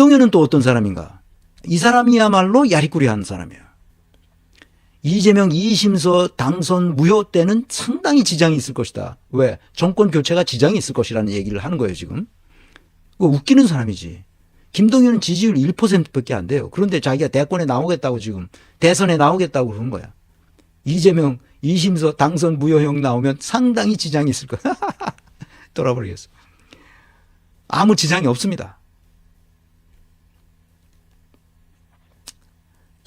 김동연은 또 어떤 사람인가? 이 사람이야말로 야리꾸리한 사람이에요. 이재명 2심서 당선 무효 때는 상당히 지장이 있을 것이다. 왜? 정권 교체가 지장이 있을 것이라는 얘기를 하는 거예요, 지금. 그 웃기는 사람이지. 김동연은 지지율 1%밖에 안 돼요. 그런데 자기가 대권에 나오겠다고 지금 대선에 나오겠다고 그러는 거야. 이재명 2심서 당선 무효형 나오면 상당히 지장이 있을 거야. 돌아버리겠어. 아무 지장이 없습니다.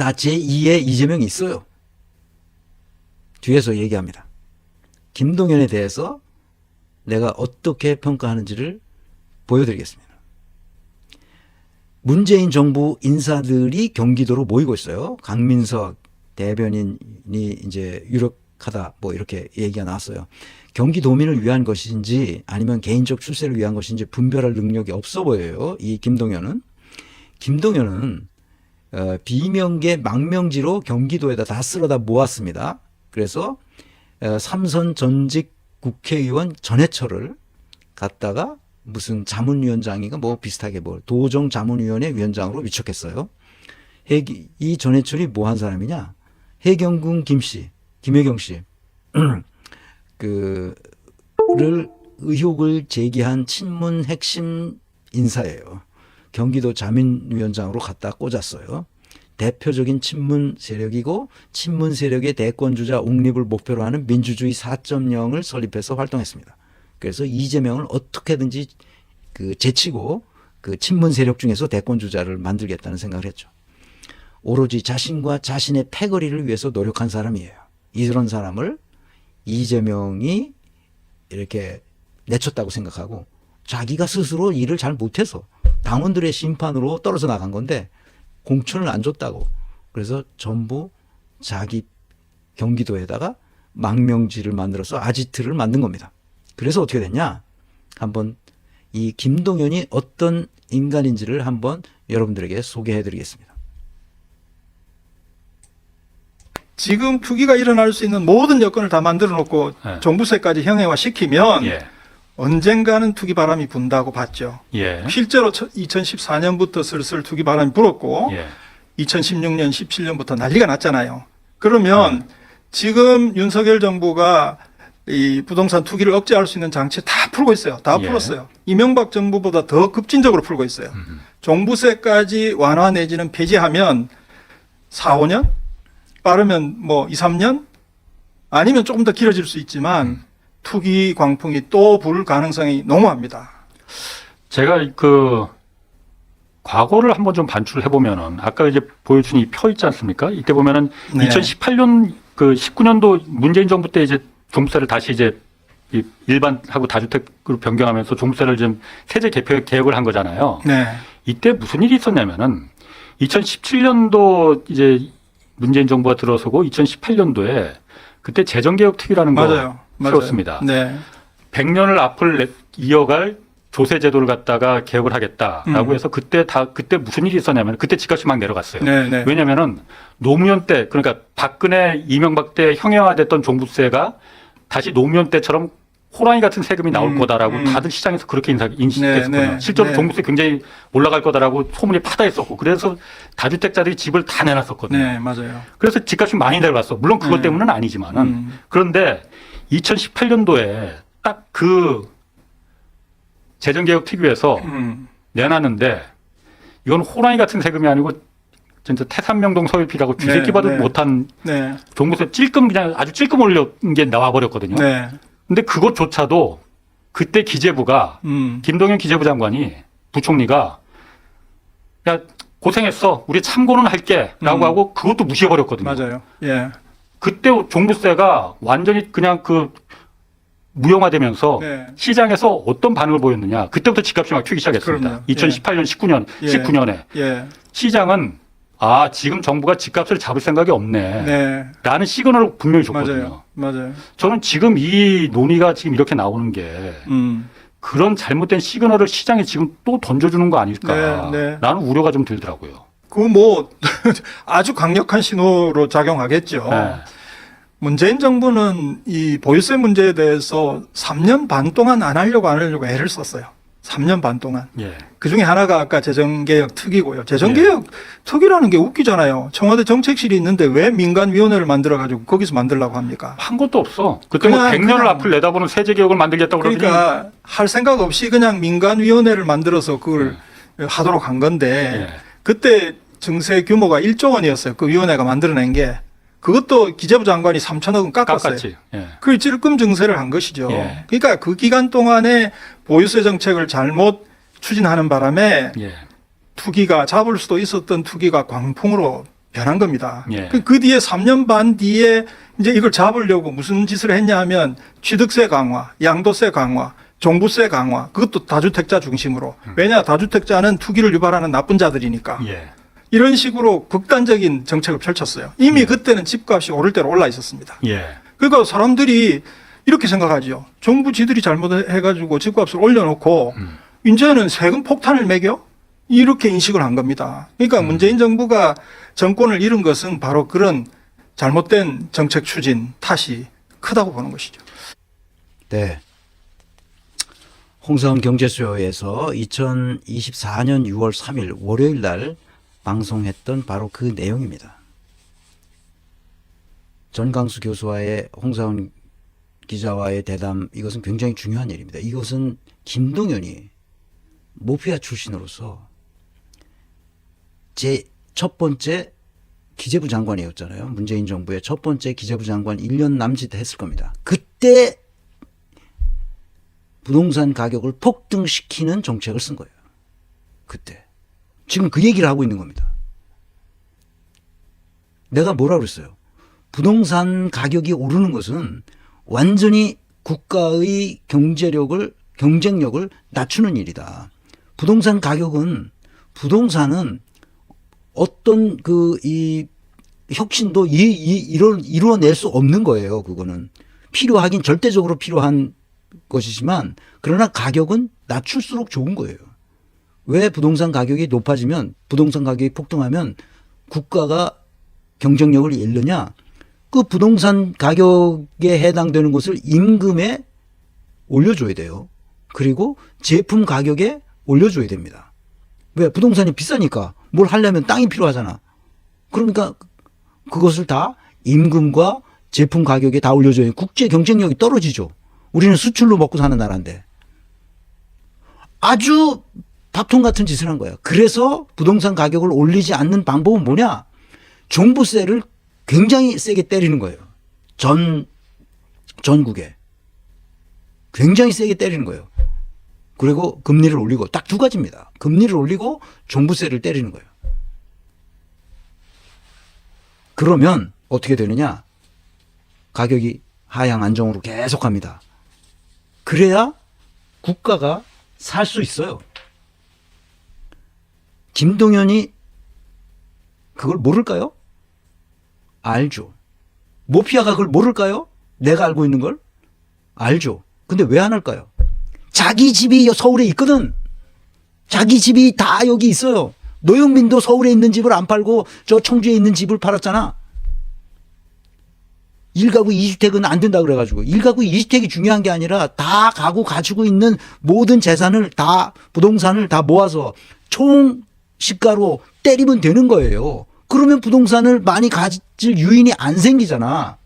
다 제2의 이재명이 있어요. 뒤에서 얘기합니다. 김동연에 대해서 내가 어떻게 평가하는지를 보여드리겠습니다. 문재인 정부 인사들이 경기도로 모이고 있어요. 강민석 대변인이 이제 유력하다 뭐 이렇게 얘기가 나왔어요. 경기도민을 위한 것인지 아니면 개인적 출세를 위한 것인지 분별할 능력이 없어 보여요. 이 김동연은 김동연은 어, 비명계 망명지로 경기도에다 다 쓸어다 모았습니다. 그래서 어, 삼선 전직 국회의원 전해철을 갖다가 무슨 자문위원장인가 뭐 비슷하게 뭐 도정 자문위원회 위원장으로 위촉했어요. 이 전해철이 뭐 한 사람이냐? 해경군 김씨, 김혜경 씨, 그를 의혹을 제기한 친문 핵심 인사예요. 경기도 자민위원장으로 갖다 꽂았어요. 대표적인 친문 세력이고 친문 세력의 대권 주자 옹립을 목표로 하는 민주주의 4.0을 설립해서 활동했습니다. 그래서 이재명을 어떻게든지 그 제치고 그 친문 세력 중에서 대권 주자를 만들겠다는 생각을 했죠. 오로지 자신과 자신의 패거리를 위해서 노력한 사람이에요. 이런 사람을 이재명이 이렇게 내쳤다고 생각하고 자기가 스스로 일을 잘 못해서 당원들의 심판으로 떨어져 나간 건데 공천을 안 줬다고. 그래서 전부 자기 경기도에다가 망명지를 만들어서 아지트를 만든 겁니다. 그래서 어떻게 됐냐? 한번 이 김동연이 어떤 인간인지를 한번 여러분들에게 소개해 드리겠습니다. 지금 투기가 일어날 수 있는 모든 여건을 다 만들어 놓고 네. 종부세까지 형해화 시키면 예. 언젠가는 투기 바람이 분다고 봤죠. 예. 실제로 2014년부터 슬슬 투기 바람이 불었고 예. 2016년, 17년부터 난리가 났잖아요. 그러면 네. 지금 윤석열 정부가 이 부동산 투기를 억제할 수 있는 장치 다 풀고 있어요. 다 예. 풀었어요. 이명박 정부보다 더 급진적으로 풀고 있어요. 종부세까지 완화 내지는 폐지하면 4, 5년? 빠르면 뭐 2, 3년? 아니면 조금 더 길어질 수 있지만 음. 투기 광풍이 또 불 가능성이 너무합니다. 제가 그 과거를 한번 좀 반출을 해보면은 아까 이제 보여준 이 표 있지 않습니까? 이때 보면은 네. 2018년 그 19년도 문재인 정부 때 이제 종부세를 다시 이제 이 일반하고 다주택으로 변경하면서 종부세를 좀 세제 개표 개혁을 한 거잖아요. 네. 이때 무슨 일이 있었냐면은 2017년도 이제 문재인 정부가 들어서고 2018년도에 그때 재정개혁 특위라는 거 맞아요. 맞아요. 세웠습니다. 네. 100년을 앞을 내- 이어갈 조세 제도를 갖다가 개혁을 하겠다라고 음. 해서 그때 다 그때 무슨 일이 있었냐면 그때 집값이 막 내려갔어요. 네, 네. 왜냐면은 노무현 때 그러니까 박근혜 이명박 때 형해화됐던 종부세가 다시 노무현 때처럼 호랑이 같은 세금이 나올 음, 거다라고 음. 다들 시장에서 그렇게 인식했었거든요. 네, 네, 실제로 네. 종부세 굉장히 올라갈 거다라고 소문이 파다했었고 그래서 다주택자들이 집을 다 내놨었거든요. 네, 맞아요. 그래서 집값이 많이 내려갔어. 물론 그것 네. 때문은 아니지만은 음. 그런데 2018년도에 딱 그 재정개혁 특위에서 음. 내놨는데 이건 호랑이 같은 세금이 아니고 진짜 태산명동 서울피라고 쥐새끼봐도 네. 못한 네. 종부세 찔끔 그냥 아주 찔끔 올린 게 나와버렸거든요. 네. 근데 그것조차도 그때 기재부가 음. 김동연 기재부 장관이 부총리가 야 고생했어 우리 참고는 할게라고 음. 하고 그것도 무시해버렸거든요. 맞아요. 예. 그때 종부세가 완전히 그냥 그 무용화되면서 네. 시장에서 어떤 반응을 보였느냐. 그때부터 집값이 막 튀기 시작했습니다. 그럼요. 예. 2018년, 19년, 예. 19년에 예. 시장은 아 지금 정부가 집값을 잡을 생각이 없네. 네. 라는 시그널을 분명히 줬거든요. 맞아요. 맞아요. 저는 지금 이 논의가 지금 이렇게 나오는 게 음. 그런 잘못된 시그널을 시장에 지금 또 던져주는 거 아닐까라는 네, 네. 우려가 좀 들더라고요. 그 뭐 아주 강력한 신호로 작용하겠죠. 네. 문재인 정부는 이 보유세 문제에 대해서 3년 반 동안 안 하려고 안 하려고 애를 썼어요. 3년 반 동안. 예. 그 중에 하나가 아까 재정개혁 특위고요. 재정개혁 특위라는 게 웃기잖아요. 청와대 정책실이 있는데 왜 민간위원회를 만들어가지고 거기서 만들라고 합니까? 한 것도 없어. 그때 뭐 그냥- 100년을 그냥- 앞을 내다보는 세제 개혁을 만들겠다고 그러더니 그러니까 할 생각 없이 그냥 민간위원회를 만들어서 그걸 하도록 한 건데 예. 그때 증세 규모가 1조 원이었어요. 그 위원회가 만들어낸 게 그것도 기재부 장관이 3천억 원 깎았어요. 깎았지. 예. 그 찔끔 증세를 한 것이죠. 예. 그러니까 그 기간 동안에 보유세 정책을 잘못 추진하는 바람에 예. 투기가 잡을 수도 있었던 투기가 광풍으로 변한 겁니다. 예. 그, 그 뒤에 3년 반 뒤에 이제 이걸 잡으려고 무슨 짓을 했냐 하면 취득세 강화, 양도세 강화, 종부세 강화, 그것도 다주택자 중심으로. 왜냐, 다주택자는 투기를 유발하는 나쁜 자들이니까. 예. 이런 식으로 극단적인 정책을 펼쳤어요. 이미 그때는 집값이 오를 대로 올라 있었습니다. 예. 그러니까 사람들이 이렇게 생각하죠. 정부 지들이 잘못해가지고 집값을 올려놓고 음. 이제는 세금 폭탄을 매겨? 이렇게 인식을 한 겁니다. 그러니까 문재인 정부가 정권을 잃은 것은 바로 그런 잘못된 정책 추진 탓이 크다고 보는 것이죠. 네. 홍사원 경제쇼에서 2024년 6월 3일 월요일 날 방송했던 바로 그 내용입니다. 전강수 교수와의 홍사원 기자와의 대담 이것은 굉장히 중요한 일입니다. 이것은 김동연이 모피아 출신으로서 제 첫 번째 기재부 장관이었잖아요. 문재인 정부의 첫 번째 기재부 장관 1년 남짓 했을 겁니다. 그때 부동산 가격을 폭등시키는 정책을 쓴 거예요. 그때. 지금 그 얘기를 하고 있는 겁니다. 내가 뭐라 그랬어요? 부동산 가격이 오르는 것은 완전히 국가의 경제력을, 경쟁력을 낮추는 일이다. 부동산 가격은, 부동산은 어떤 그, 이, 혁신도 이, 이, 이뤄, 이루어낼 수 없는 거예요. 그거는. 필요하긴 절대적으로 필요한 것이지만 그러나 가격은 낮출수록 좋은 거예요. 왜 부동산 가격이 높아지면 부동산 가격이 폭등하면 국가가 경쟁력을 잃느냐? 그 부동산 가격에 해당되는 것을 임금에 올려줘야 돼요. 그리고 제품 가격에 올려줘야 됩니다. 왜? 부동산이 비싸니까 뭘 하려면 땅이 필요하잖아. 그러니까 그것을 다 임금과 제품 가격에 다 올려줘야 국제 경쟁력이 떨어지죠. 우리는 수출로 먹고 사는 나라인데. 아주 밥통 같은 짓을 한 거야. 그래서 부동산 가격을 올리지 않는 방법은 뭐냐? 종부세를 굉장히 세게 때리는 거예요. 전, 전국에. 굉장히 세게 때리는 거예요. 그리고 금리를 올리고 딱 두 가지입니다. 금리를 올리고 종부세를 때리는 거예요. 그러면 어떻게 되느냐? 가격이 하향 안정으로 계속 합니다. 그래야 국가가 살 수 있어요. 김동연이 그걸 모를까요? 알죠. 모피아가 그걸 모를까요? 내가 알고 있는 걸? 알죠. 근데 왜 안 할까요? 자기 집이 서울에 있거든. 자기 집이 다 여기 있어요. 노영민도 서울에 있는 집을 안 팔고 저 청주에 있는 집을 팔았잖아. 1가구 2주택은 안 된다 그래가지고 1가구 2주택이 중요한 게 아니라 다 가구 가지고 있는 모든 재산을 다 부동산을 다 모아서 총 시가로 때리면 되는 거예요. 그러면 부동산을 많이 가질 유인이 안 생기잖아.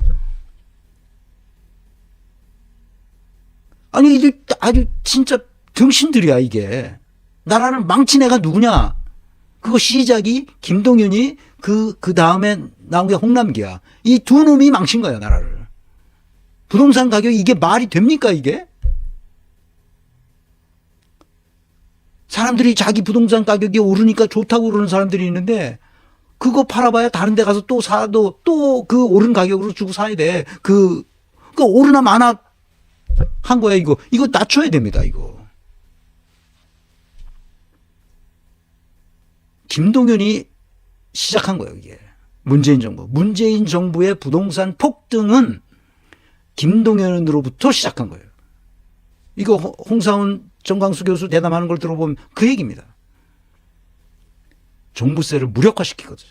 아니 이게 아주 진짜 등신들이야 이게. 나라를 망친 애가 누구냐? 그거 시작이 김동연이 그, 그 다음에 나온 게 홍남기야. 이 두 놈이 망친 거야, 나라를. 부동산 가격이 이게 말이 됩니까, 이게? 사람들이 자기 부동산 가격이 오르니까 좋다고 그러는 사람들이 있는데, 그거 팔아봐야 다른 데 가서 또 사도 또 그 오른 가격으로 주고 사야 돼. 그, 그 오르나 마나 한 거야, 이거. 이거 낮춰야 됩니다, 이거. 김동연이 시작한 거예요, 이게. 문재인 정부. 문재인 정부의 부동산 폭등은 김동연으로부터 시작한 거예요. 이거 홍- 홍사훈 정강수 교수 대담하는 걸 들어보면 그 얘기입니다. 종부세를 무력화시키거든.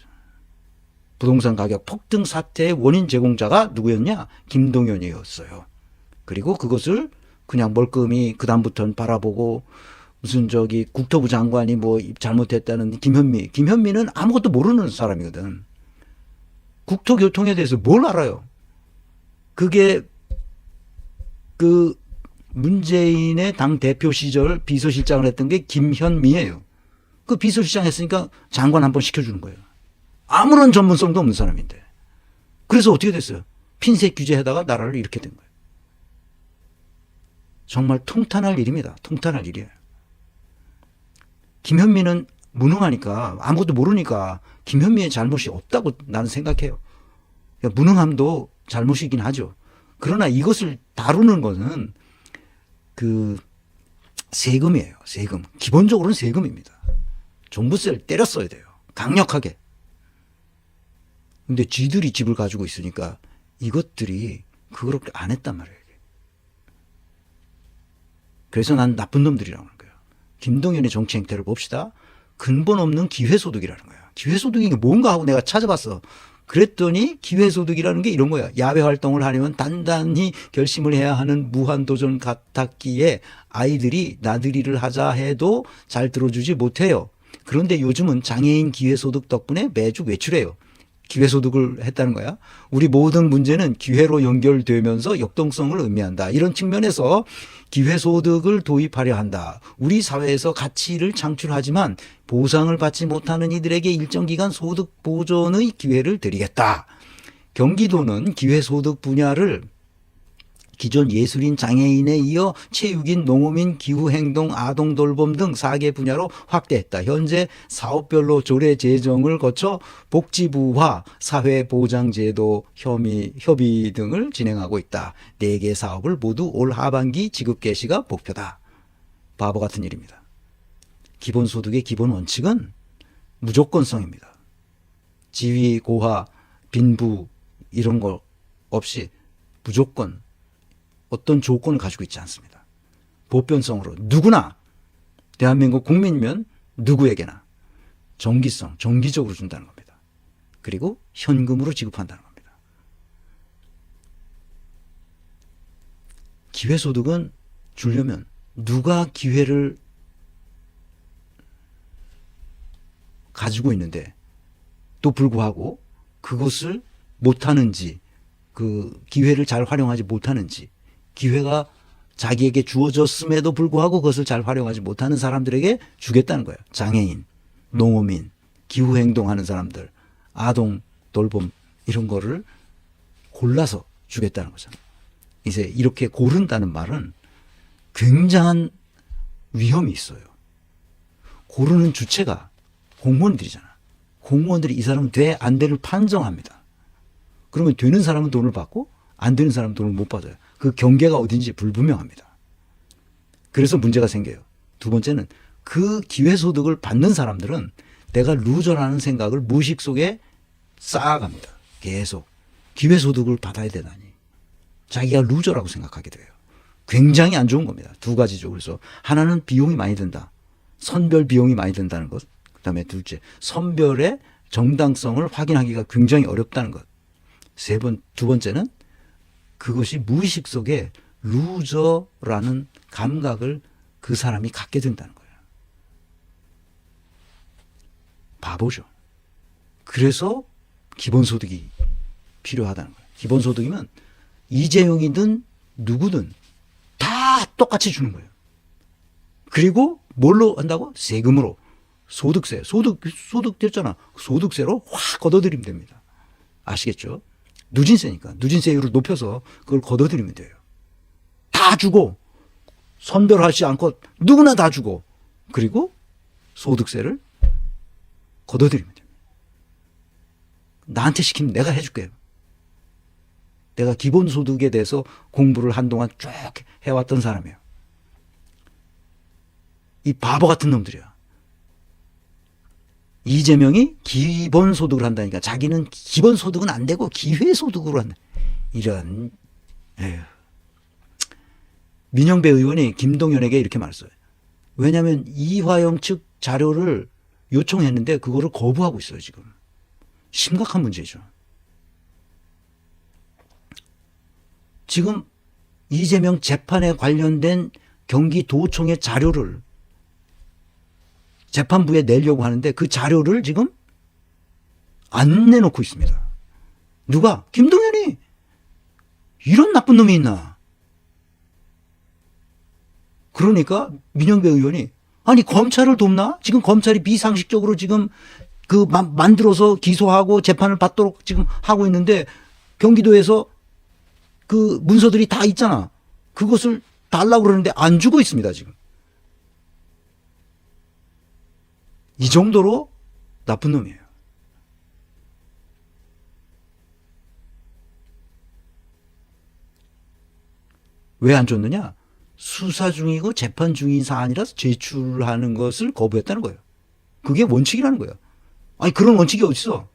부동산 가격 폭등 사태의 원인 제공자가 누구였냐? 김동연이었어요. 그리고 그것을 그냥 멀끔히 그다음부터는 바라보고 무슨 저기 국토부 장관이 뭐 잘못했다는 김현미. 김현미는 아무것도 모르는 사람이거든. 국토교통에 대해서 뭘 알아요? 그게 그 문재인의 당 대표 시절 비서실장을 했던 게 김현미예요. 그 비서실장 했으니까 장관 한 번 시켜주는 거예요. 아무런 전문성도 없는 사람인데. 그래서 어떻게 됐어요? 핀셋 규제하다가 나라를 이렇게 된 거예요. 정말 통탄할 일입니다. 통탄할 일이에요. 김현미는 무능하니까 아무것도 모르니까 김현미의 잘못이 없다고 나는 생각해요. 그러니까 무능함도 잘못이긴 하죠. 그러나 이것을 다루는 것은 그 세금이에요. 세금. 기본적으로는 세금입니다. 종부세를 때렸어야 돼요. 강력하게. 근데 쥐들이 집을 가지고 있으니까 이것들이 그걸 안 했단 말이에요. 그래서 난 나쁜 놈들이라고 하는 거예요. 김동연의 정치 행태를 봅시다. 근본 없는 기회소득이라는 거야. 기회소득이 뭔가 하고 내가 찾아봤어. 그랬더니 기회소득이라는 게 이런 거야. 야외 활동을 하려면 단단히 결심을 해야 하는 무한도전 같았기에 아이들이 나들이를 하자 해도 잘 들어주지 못해요. 그런데 요즘은 장애인 기회소득 덕분에 매주 외출해요. 기회 소득을 했다는 거야. 우리 모든 문제는 기회로 연결되면서 역동성을 의미한다. 이런 측면에서 기회 소득을 도입하려 한다. 우리 사회에서 가치를 창출하지만 보상을 받지 못하는 이들에게 일정 기간 소득 보존의 기회를 드리겠다. 경기도는 기회 소득 분야를 기존 예술인 장애인에 이어 체육인, 농어민, 기후행동, 아동돌봄 등 4개 분야로 확대했다. 현재 사업별로 조례 제정을 거쳐 복지부와 사회보장제도 협의, 협의 등을 진행하고 있다. 4개 사업을 모두 올 하반기 지급 개시가 목표다. 바보 같은 일입니다. 기본소득의 기본 원칙은 무조건성입니다. 지위, 고하, 빈부 이런 거 없이 무조건 어떤 조건을 가지고 있지 않습니다. 보편성으로 누구나 대한민국 국민이면 누구에게나 정기성, 정기적으로 준다는 겁니다. 그리고 현금으로 지급한다는 겁니다. 기회소득은 주려면 누가 기회를 가지고 있는데 또 불구하고 그것을 못하는지 그 기회를 잘 활용하지 못하는지 기회가 자기에게 주어졌음에도 불구하고 그것을 잘 활용하지 못하는 사람들에게 주겠다는 거예요. 장애인, 농어민, 기후 행동하는 사람들, 아동 돌봄 이런 거를 골라서 주겠다는 거잖아요. 이제 이렇게 고른다는 말은 굉장한 위험이 있어요. 고르는 주체가 공무원들이잖아. 공무원들이 이 사람은 돼, 안 돼를 판정합니다. 그러면 되는 사람은 돈을 받고 안 되는 사람은 돈을 못 받아요. 그 경계가 어딘지 불분명합니다. 그래서 문제가 생겨요. 두 번째는 그 기회소득을 받는 사람들은 내가 루저라는 생각을 무의식 속에 쌓아갑니다. 계속. 기회소득을 받아야 되다니. 자기가 루저라고 생각하게 돼요. 굉장히 안 좋은 겁니다. 두 가지죠. 그래서 하나는 비용이 많이 든다. 선별 비용이 많이 든다는 것. 그 다음에 둘째, 선별의 정당성을 확인하기가 굉장히 어렵다는 것. 세 번, 두 번째는 그것이 무의식 속에 루저라는 감각을 그 사람이 갖게 된다는 거예요. 바보죠. 그래서 기본소득이 필요하다는 거예요. 기본소득이면 이재용이든 누구든 다 똑같이 주는 거예요. 그리고 뭘로 한다고? 세금으로. 소득세. 소득, 소득 됐잖아. 소득세로 확 걷어들이면 됩니다. 아시겠죠? 누진세니까. 누진세율을 높여서 그걸 걷어들이면 돼요. 다 주고, 선별하지 않고 누구나 다 주고, 그리고 소득세를 걷어들이면 됩니다. 나한테 시키면 내가 해줄게요. 내가 기본소득에 대해서 공부를 한동안 쭉 해왔던 사람이에요. 이 바보 같은 놈들이야. 이재명이 기본소득을 한다니까 자기는 기본소득은 안 되고 기회소득으로 한다. 이런 에휴. 민영배 의원이 김동연에게 이렇게 말했어요. 왜냐하면 이화영 측 자료를 요청했는데 그거를 거부하고 있어요 지금. 심각한 문제죠. 지금 이재명 재판에 관련된 경기도청의 자료를 재판부에 내려고 하는데 그 자료를 지금 안 내놓고 있습니다. 누가? 김동연이 이런 나쁜 놈이 있나? 그러니까 민영배 의원이 아니 검찰을 돕나? 지금 검찰이 비상식적으로 지금 그 마- 만들어서 기소하고 재판을 받도록 지금 하고 있는데 경기도에서 그 문서들이 다 있잖아. 그것을 달라고 그러는데 안 주고 있습니다, 지금. 이 정도로 나쁜 놈이에요. 왜 안 줬느냐? 수사 중이고 재판 중인 사안이라서 제출하는 것을 거부했다는 거예요. 그게 원칙이라는 거예요. 아니 그런 원칙이 어딨어?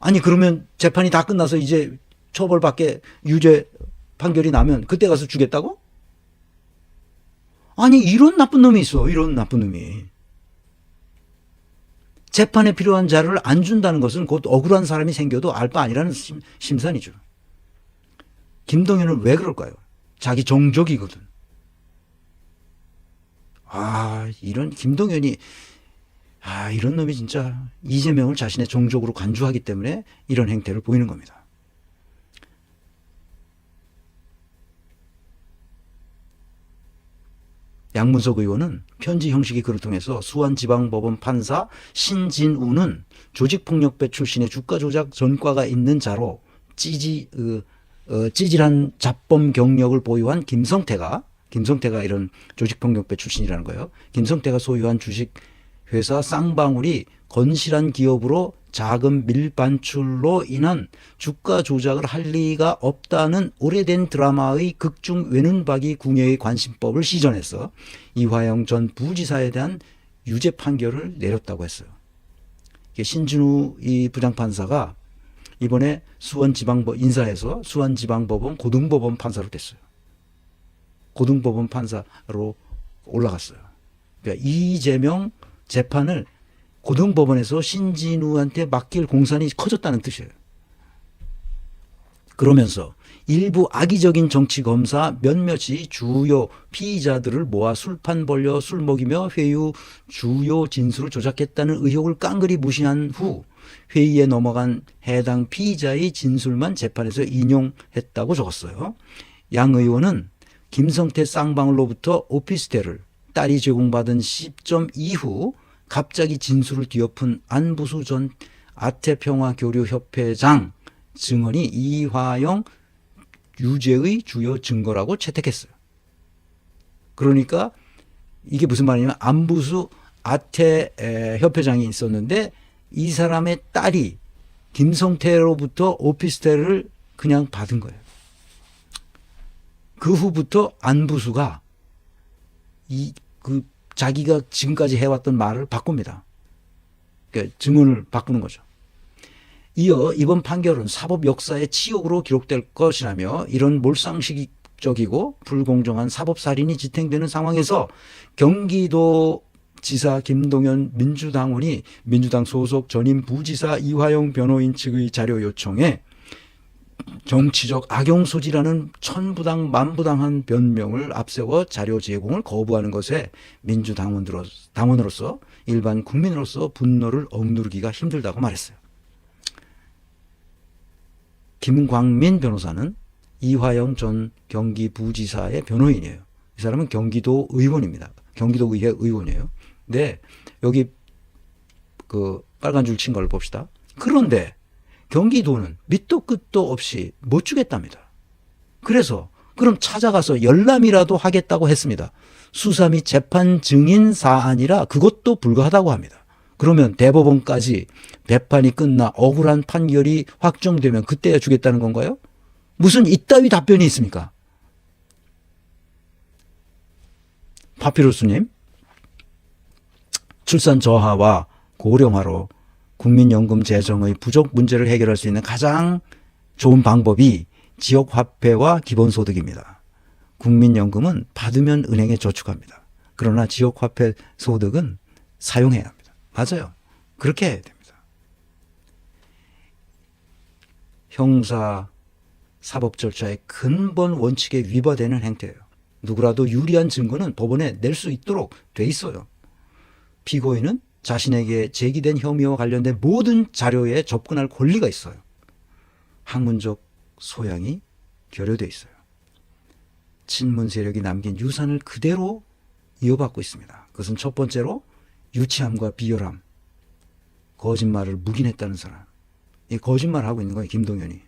아니 그러면 재판이 다 끝나서 이제 처벌받게 유죄 판결이 나면 그때 가서 주겠다고? 아니 이런 나쁜 놈이 있어. 이런 나쁜 놈이. 재판에 필요한 자료를 안 준다는 것은 곧 억울한 사람이 생겨도 알 바 아니라는 심, 심산이죠. 김동연은 왜 그럴까요? 자기 정적이거든. 아, 이런 김동연이 아, 이런 놈이 진짜 이재명을 자신의 정적으로 간주하기 때문에 이런 행태를 보이는 겁니다. 양문석 의원은 편지 형식이 그를 통해서 수원지방법원 판사 신진우는 조직폭력배 출신의 주가 조작 전과가 있는 자로 찌지 어, 어, 찌질한 잡범 경력을 보유한 김성태가 김성태가 이런 조직폭력배 출신이라는 거예요. 김성태가 소유한 주식 회사 쌍방울이 건실한 기업으로 자금 밀반출로 인한 주가 조작을 할 리가 없다는 오래된 드라마의 극중 외눈박이 궁예의 관심법을 시전해서 이화영 전 부지사에 대한 유죄 판결을 내렸다고 했어요. 신진우 이 부장판사가 이번에 수원지방법 인사에서 수원지방법원 고등법원 판사로 됐어요. 고등법원 판사로 올라갔어요. 그러니까 이재명 재판을 고등법원에서 신진우한테 맡길 공산이 커졌다는 뜻이에요. 그러면서 일부 악의적인 정치 검사 몇몇이 주요 피의자들을 모아 술판 벌려 술 먹이며 회유 주요 진술을 조작했다는 의혹을 깡그리 무시한 후 회의에 넘어간 해당 피의자의 진술만 재판에서 인용했다고 적었어요. 양 의원은 김성태 쌍방울로부터 오피스텔을 딸이 제공받은 시점 이후 갑자기 진술을 뒤엎은 안부수 전 아태평화교류협회장 증언이 이화영 유죄의 주요 증거라고 채택했어요. 그러니까 이게 무슨 말이냐면 안부수 아태 에, 협회장이 있었는데 이 사람의 딸이 김성태로부터 오피스텔을 그냥 받은 거예요. 그 후부터 안부수가 이 그 자기가 지금까지 해왔던 말을 바꿉니다. 그러니까 증언을 바꾸는 거죠. 이어 이번 판결은 사법 역사의 치욕으로 기록될 것이라며 이런 몰상식적이고 불공정한 사법 살인이 지탱되는 상황에서 경기도 지사 김동연 민주당원이 민주당 소속 전임 부지사 이화영 변호인 측의 자료 요청에 정치적 악용 소지라는 천부당 만부당한 변명을 앞세워 자료 제공을 거부하는 것에 민주당원으로 당원으로서 일반 국민으로서 분노를 억누르기가 힘들다고 말했어요. 김광민 변호사는 이화영 전 경기부지사의 변호인이에요. 이 사람은 경기도 의원입니다. 경기도 의회 의원이에요. 근데 여기 그 빨간 줄 친 걸 봅시다. 그런데 경기도는 밑도 끝도 없이 못 주겠답니다. 그래서 그럼 찾아가서 열람이라도 하겠다고 했습니다. 수사 및 재판 증인 사안이라 그것도 불가하다고 합니다. 그러면 대법원까지 배판이 끝나 억울한 판결이 확정되면 그때야 주겠다는 건가요? 무슨 이따위 답변이 있습니까? 파피루스님, 출산 저하와 고령화로 국민연금 재정의 부족 문제를 해결할 수 있는 가장 좋은 방법이 지역화폐와 기본소득입니다. 국민연금은 받으면 은행에 저축합니다. 그러나 지역화폐 소득은 사용해야 합니다. 맞아요. 그렇게 해야 됩니다. 형사 사법 절차의 근본 원칙에 위반되는 행태예요. 누구라도 유리한 증거는 법원에 낼 수 있도록 돼 있어요. 피고인은 자신에게 제기된 혐의와 관련된 모든 자료에 접근할 권리가 있어요. 학문적 소양이 결여돼 있어요. 친문 세력이 남긴 유산을 그대로 이어받고 있습니다. 그것은 첫 번째로 유치함과 비열함, 거짓말을 묵인했다는 사람. 이 거짓말하고 있는 거예요, 김동연이.